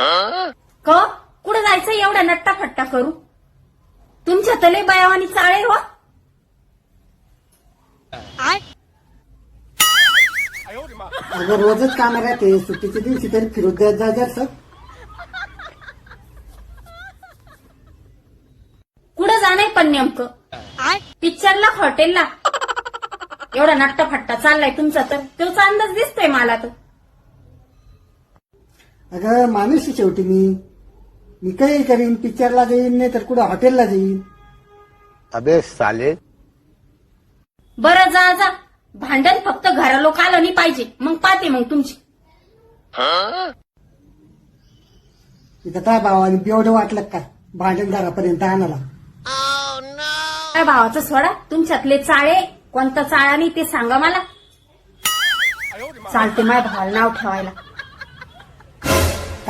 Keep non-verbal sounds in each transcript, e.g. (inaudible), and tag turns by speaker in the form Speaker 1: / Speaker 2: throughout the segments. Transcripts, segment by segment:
Speaker 1: क? कुठं जायचं? एवढ्या नट्टा फट्टा करू. तुमच्या तले बायावानी चाळे हो.
Speaker 2: अगं रोजच काम राहते. सुट्टीच्या दिवशी तरी फिरत द्यात जा जास्त
Speaker 1: कुठं जाणार पण नेमकं? पिक्चरला हॉटेलला? एवढा नट्टा फट्टा चाललाय तुमचा तर. तोचा अंदाज दिसतोय मला तर.
Speaker 2: अगं माणूस शेवटी मी. मी काही करीन पिक्चरला जाईन नाही तर कुठं हॉटेलला जाईन.
Speaker 3: अबे साले.
Speaker 1: बरं जा जा. भांडण फक्त घरालोक आलं नाही पाहिजे. मग पाहते मग तुमची.
Speaker 2: इथं काय भावाने बेवढं वाटलं का? भांडण घरापर्यंत आणाला
Speaker 1: काय भावाचं सोडा. तुमच्यातले चाळे कोणता चाळा नाही ते सांगा मला. चालते माझ्या भावाला नाव ठेवायला.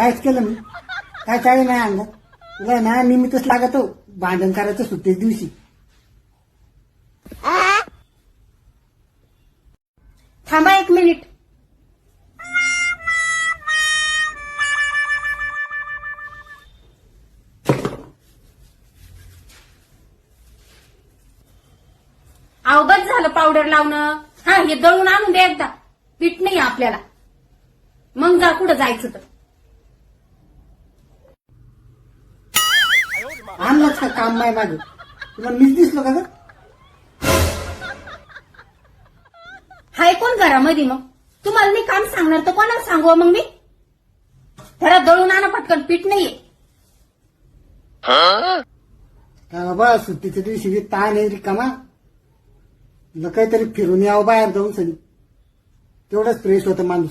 Speaker 2: कायच केलं मी काय चाळी नाही आणलं. तुला ना निमित्तच लागत हो भांडण करायचं सुट्टीच दिवशी.
Speaker 1: थांबा एक मिनिट. अवगत झालं पावडर लावणं. हा हे दळून आणून दे एकदा. पीठ नाही आपल्याला. मग जा कुठं जायचं तर.
Speaker 2: आणलंच का काम माय मागे? तुला मीच दिसलो का ग?
Speaker 1: हाय कोण घरामध्ये मग? तुम्हाला मी काम सांगणार तर कोणाला सांगू मग मी? घरात दळून आणा पटकन पीठ नाहीये.
Speaker 2: काय बाबा सुट्टीच्या दिवशी बी ताण आहे रिकामा तुला काहीतरी फिरून यावं बाहेर जाऊन सनी तेवढंच फ्रेश होतं माणूस.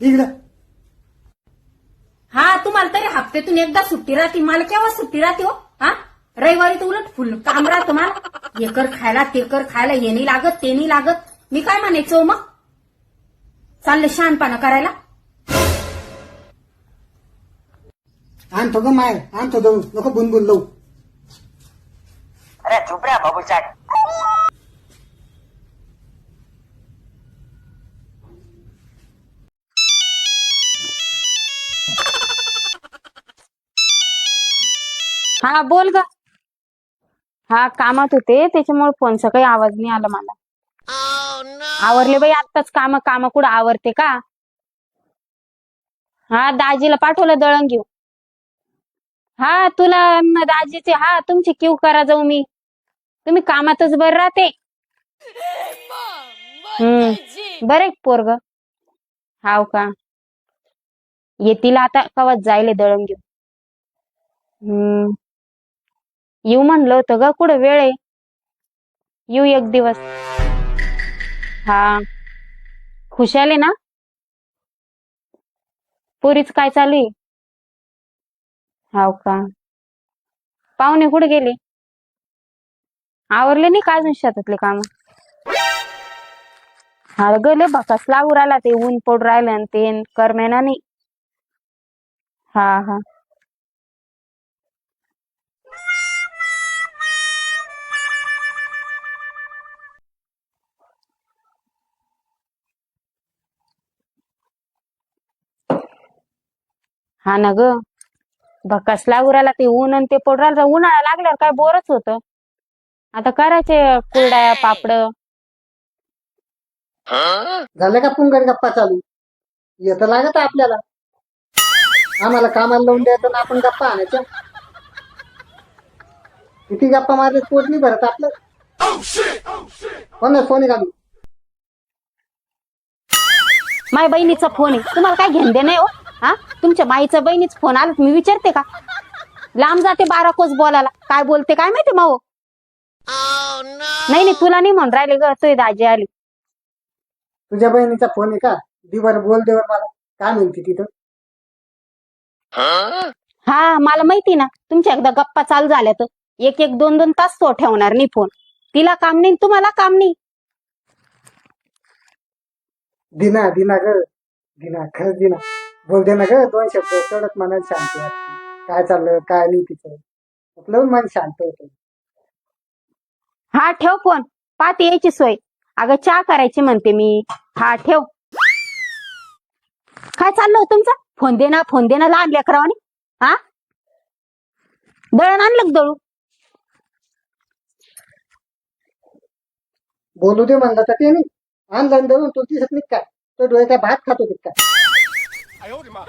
Speaker 2: इकडं.
Speaker 1: हा तुम्हाला तरी हप्त्यातून एकदा सुट्टी राहते. मला केव्हा सुट्टी राहते हो? हा? रविवारी तर उलट फुल काम राहतं मला. हे कर खायला ते कर खायला हे नाही लागत ते नाही लागत. मी काय म्हणायचो मग? चालले शहाणपणा करायला.
Speaker 2: आणतो ग माय आणतो जाऊन नको बुनबुन लावू.
Speaker 4: अरे चुप रे बाबू
Speaker 5: हा बोल ग. हा कामात होते त्याच्यामुळे फोनचा काही आवाज नाही आला मला. आवरले बाई आत्ताच काम काम कुठं आवरते का? हा दाजीला पाठवलं दळण घेऊ हा तुला दाजीचे हा तुमची क्यू करा जाऊ मी. तुम्ही कामातच बर राहते. हम्म बरे पोरग. हाव का? येतील आता कवच जायले दळण घेऊ हम्म. येऊ म्हणलं होतं ग कुठं वेळ आहे? येऊ एक दिवस. हा. खुशाल आहे ना? पोरीच काय चालू आहे? हाव का? पाहुणे कुठे गेले? आवरले नाही का अजून शेतातले काम? हा गेले बकास लावूर राहिला ते ऊन पडू राहिलं आणि ते करमेना नाही. हा हा. हा ना ग. भकास लागू राहिला ते ऊन आणि ते पडू राहिलं. उन्हाळा लागल्यावर काय बोरच होत. आता करायचे कुरड्या पापड.
Speaker 2: झालं का पुंगड गप्पा चालू? येतं लागत आपल्याला. आम्हाला कामाला लावून द्यायचं ना आपण गप्पा आणायच्या. किती गप्पा मारले पोट नाही भरत आपलं. कोण फोन घालू
Speaker 5: माझ्या बहिणीचा फोन आहे. तुम्हाला काय घेणं देणं आहे हो? हा? तुमच्या माईचा बहिणीच फोन आला मी विचारते का? लांब जाते बारा कोस बोलायला. काय बोलते काय माहिती माऊ नाही नाही तुला नाही म्हणून राहिले ग तुझी दाजी आली.
Speaker 2: तुझ्या बहिणीचा फोन आहे का? दिवर बोल देवर मला. काय म्हणते तिथं
Speaker 5: हा मला माहिती ना तुमच्या एकदा गप्पा चालू झाल्या तर. एक एक दोन दोन तास तो ठेवणार नाही फोन तिला काम नाही तुम्हाला काम नाही.
Speaker 2: दिना दिना ग. दिना खरंच दिना. बोल दे ना ग दोन शब्द तेवढंच मनात शांती वाटते. काय चाललं काय नाही तिचं आपलं मन शांत होतं.
Speaker 5: हा ठेव फोन. पात यायची सोय. अगं चहा करायची म्हणते मी. हा ठेव. काय चाललं हो तुमचं? फोन दे ना फोन दे ना लहान लेकरावानी. हा? दळण आणलं का दळू?
Speaker 2: बोलू दे म्हणलं तर ते नाही. आणलं दळून तू दिसत नाही काय तो डोळे काय भात खातो की काय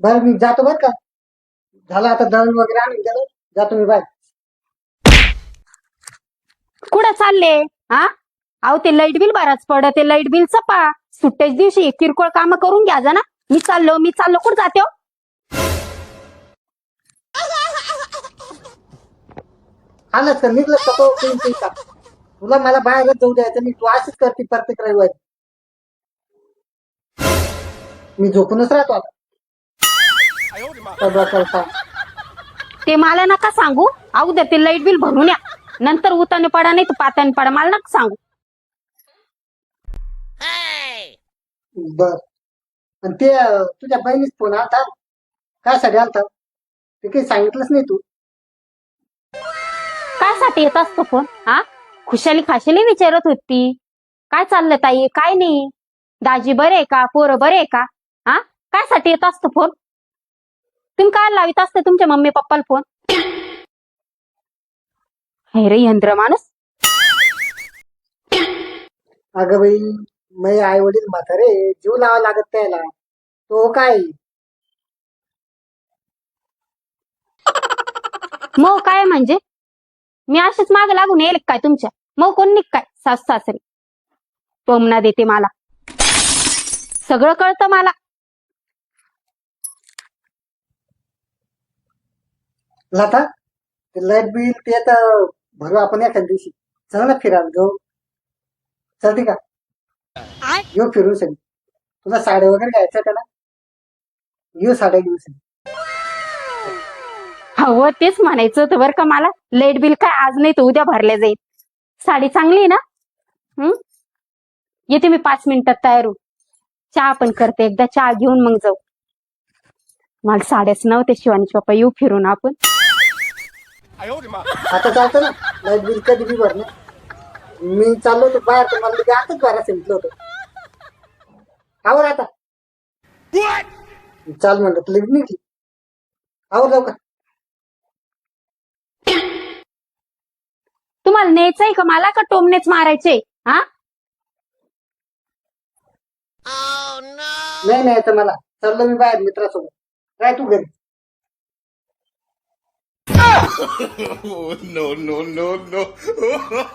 Speaker 2: बरं मी जातो बरं का. झालं आता दळण वगैरे आणून जातो मी बाय
Speaker 5: कुठं चालले? हा? अहो ते लाइट बिल भराच पड ते लाइट बिल चपा सुट्ट्याच दिवशी किरकोळ काम करून घ्या जा ना मी चाललो मी चाललो. कुठं जाते हो?
Speaker 2: आलाच का निघलं का तो पेन का? तुला मला बाहेरच जाऊ द्यायचं मी तू अशीच करते प्रत्येक रविवारी. मी झोपूनच राहतो आता.
Speaker 5: ते मला नका सांगू. अगोदर ते लाइट बिल भरून या. नंतर उताने पडा नाही तर पाताने पडा. मला नका सांगू.
Speaker 2: बर. आणि ते अं, तुझ्या बहिणीच फोन आलता? काय साठी आलता? ते काही सांगितलंच नाही तू.
Speaker 5: काय साठी येत असतो फोन हा? खुशाली खाशाली विचारत होती. काय चाललं ताई? काय नाही. दाजी बरे आहे का? पोरं बरे आहे का? हा? काय साठी येत असतो फोन? तुम्ही काय लावित असते तुमच्या मम्मी पप्पाला फोन? हे रे यंत्र माणूस.
Speaker 2: अगं बाई मै आई वडील म्हातारे जीव लावा लागत त्याला तो काय?
Speaker 5: मग काय म्हणजे? मी अशीच माग लागून येईल काय तुमच्या? मग कोण निघ काय? सास सासरे. टोमना देते मला. सगळं कळतं मला.
Speaker 2: लता ते लाइट बिल ते तर भरू आपण एखाद्या दिवशी. चल ना फिरायला जाऊ. चलते का? येऊ फिरून सगळी तुला साड्या वगैरे घ्यायच्या ना? येऊ साड्या घेऊ सगळी
Speaker 5: हवं तेच म्हणायचं होतं बरं का मला. लाइट बिल काय आज नाही तर उद्या भरले जाईल. साडी चांगली आहे ना? हं? येते मी पाच मिनिटात तयार होऊ चहा पण करते एकदा. चहा घेऊन मग जाऊ. मला साड्याच नव्हते शिवानीचे पप्पा येऊ फिरून आपण.
Speaker 2: आता चालतं ना? लाइट बिल कधी बी भरणं मी चाललो होतो बाहेर तर मला लगे आताच बाहेर सांगितलं होतं. आवर आता. चाल म्हणलं तर लगेच निघली. आवर लवकर.
Speaker 5: तुम्हाला न्यायचंय का मला का टोमनेच मारायचे हा?
Speaker 2: नाही नाही आता मला. चाललो मी बाहेर मित्रासोबत. काय तू घरी. (laughs)
Speaker 3: No, no, no, no. (laughs)